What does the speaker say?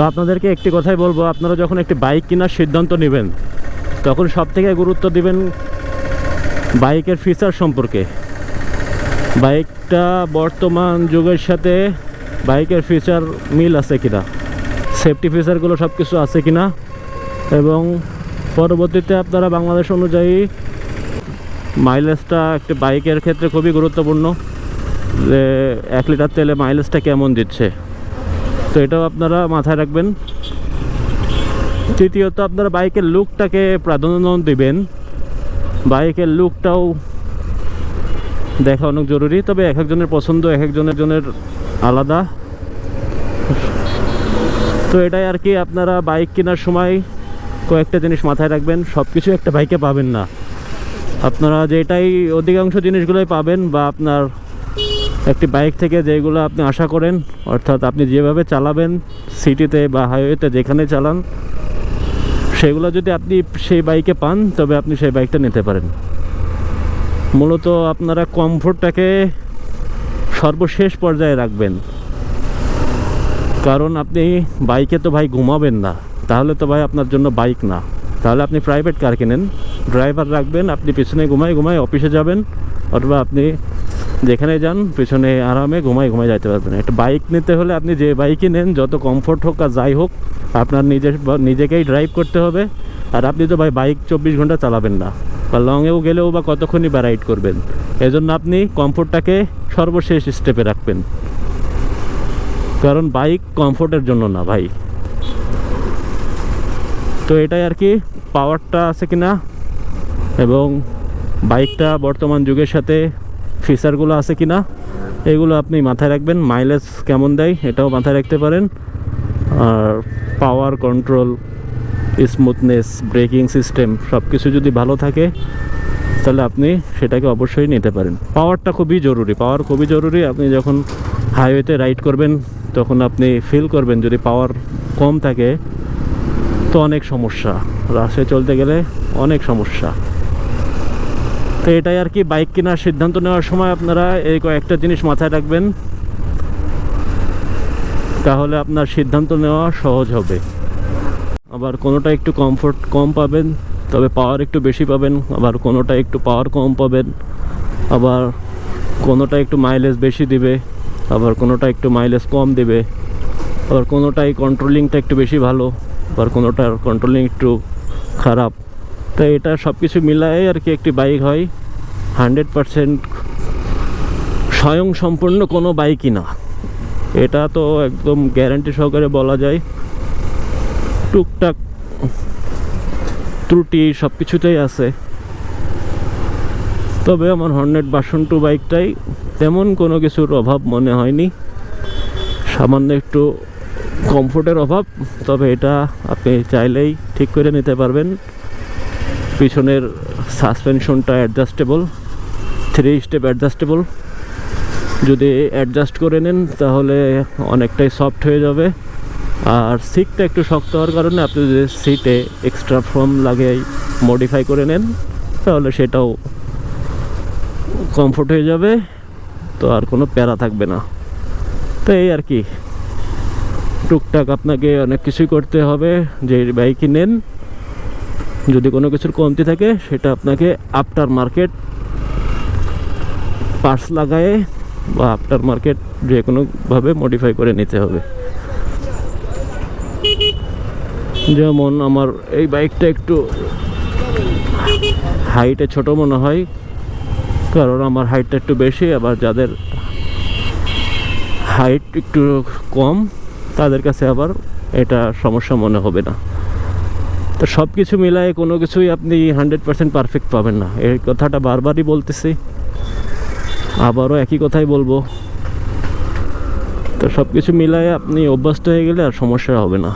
তো আপনাদেরকে একটি কথাই বলব, আপনারা যখন একটি বাইক কেনার সিদ্ধান্ত নেবেন, তখন সব থেকে গুরুত্ব দিবেন বাইকের ফিচার সম্পর্কে। বাইকটা বর্তমান যুগের সাথে বাইকের ফিচার মিল আছে কিনা সেফটি ফিচারগুলো সব কিছু আছে কিনা, এবং পরবর্তীতে আপনারা বাংলাদেশ অনুযায়ী মাইলেজটা একটি বাইকের ক্ষেত্রে খুবই গুরুত্বপূর্ণ, যে এক লিটার তেলে মাইলেজটা কেমন দিচ্ছে। তো এটাও আপনারা মাথায় রাখবেন। তৃতীয়ত, আপনারা বাইকের লুকটাকে প্রাধান্য দিবেন। বাইকের লুকটাও দেখা অনেক জরুরি, তবে এক একজনের পছন্দ, এক একজনের জনের আলাদা। তো এটাই আর কি, আপনারা বাইক কেনার সময় কয়েকটা জিনিস মাথায় রাখবেন সব কিছু একটা বাইকে পাবেন না। আপনারা যেটাই অধিকাংশ জিনিসগুলোই পাবেন বা আপনার একটি বাইক থেকে যেগুলো আপনি আশা করেন, অর্থাৎ আপনি যেভাবে চালাবেন, সিটিতে বা হাইওয়েতে যেখানে চালান, সেগুলো যদি আপনি সেই বাইকে পান, তবে আপনি সেই বাইকটা নিতে পারেন। মূলত আপনারা কমফোর্টটাকে সর্বশেষ পর্যায়ে রাখবেন। কারণ আপনি বাইকে তো ভাই ঘুমাবেন না, তাহলে তো ভাই আপনার জন্য বাইক না। তাহলে আপনি প্রাইভেট কার কিনেন ড্রাইভার রাখবেন, আপনি পিছনে ঘুমায় ঘুমায় অফিসে যাবেন, অথবা আপনি যেখানে যান, পিছনে আরামে ঘুমায় ঘুমায় যাইতে পারবেন। একটা বাইক নিতে হলে আপনি যে বাইকই নেন, যত কমফোর্ট হোক আর যাই হোক, আপনার নিজের নিজেকেই ড্রাইভ করতে হবে। আর আপনি তো ভাই বাইক চব্বিশ ঘণ্টা চালাবেন না। বা লংয়েও গেলেও বা কতক্ষণই বা রাইড করবেন। এজন্য আপনি কমফোর্টটাকে সর্বশেষ স্টেপে রাখবেন। কারণ বাইক কমফোর্টের জন্য না ভাই। তো এটাই আর কি পাওয়ারটা আছে কিনা? এবং বাইকটা বর্তমান যুগের সাথে ফিচারগুলো আছে কি না এগুলো আপনি মাথায় রাখবেন। মাইলেজ কেমন দেয়, এটাও মাথায় রাখতে পারেন। আর power control, smoothness, braking system সব কিছু যদি ভালো থাকে, তাহলে আপনি সেটাকে অবশ্যই নিতে পারেন। পাওয়ারটা খুবই জরুরি, পাওয়ার খুবই জরুরি। আপনি যখন হাইওয়েতে রাইড করবেন, তখন আপনি ফিল করবেন যদি পাওয়ার কম থাকে, তো অনেক সমস্যা। রাস্তায় চলতে গেলে অনেক সমস্যা। তো এটাই আর কি বাইক কেনার সিদ্ধান্ত নেওয়ার সময় আপনারা এই কয়েকটা জিনিস মাথায় রাখবেন। তাহলে আপনার সিদ্ধান্ত নেওয়া সহজ হবে। আবার কোনোটা একটু কমফোর্ট কম পাবেন, তবে পাওয়ার একটু বেশি পাবেন, আবার কোনোটা একটু পাওয়ার কম পাবেন, আবার কোনোটা একটু মাইলেজ বেশি দিবে, আবার কোনোটা একটু মাইলেজ কম দেবে, আবার কোনোটাই কন্ট্রোলিংটা একটু বেশি ভালো, আবার কোনোটার কন্ট্রোলিং একটু খারাপ। তো এটা সব কিছু মিলায় আর কি একটি বাইক হয়। হান্ড্রেড পারসেন্ট স্বয়ং সম্পূর্ণ কোনো বাইকই না। এটা তো একদম গ্যারান্টি সহকারে বলা যায়। টুকটাক ত্রুটি সব কিছুতেই আছে। তবে আমার হর্নেট বাসন টু বাইকটাই তেমন কোনো কিছুর অভাব মনে হয়নি। সামান্য একটু কমফোর্টের অভাব, তবে এটা আপনি চাইলেই ঠিক করে নিতে পারবেন। পিছনের সাসপেনশনটা অ্যাডজাস্টেবল থ্রি স্টেপ অ্যাডজাস্টেবল যদি অ্যাডজাস্ট করে নেন, তাহলে অনেকটাই সফট হয়ে যাবে। আর সিটটা একটু শক্ত হওয়ার কারণে আপনি যদি সিটে এক্সট্রা ফর্ম লাগিয়ে মডিফাই করে নেন, তাহলে সেটাও কমফোর্ট হয়ে যাবে। তো আর কোনো প্যারা থাকবে না। তো এই আর কি। টুকটাক আপনাকে অনেক কিছুই করতে হবে। যে বাইকই নেন যদি কোনো কিছুর কমতি থাকে, সেটা আপনাকে আফটার মার্কেট পার্টস লাগায়ে বা আফটার মার্কেট যে কোনোভাবে মডিফাই করে নিতে হবে। যেমন আমার এই বাইকটা একটু হাইটে ছোট মনে হয়, কারণ আমার হাইটটা একটু বেশি, আবার যাদের হাইট একটু কম, তাদের কাছে আবার এটা সমস্যা মনে হবে না। তো সব কিছু মিলায় কোনো কিছুই আপনি হান্ড্রেড পারসেন্ট পারফেক্ট পাবেন না। এই কথাটা বারবারই বলতেছি। আবারও একই কথাই বলব। তো সব কিছু মিলায় আপনি অভ্যস্ত হয়ে গেলে আর সমস্যা হবে না।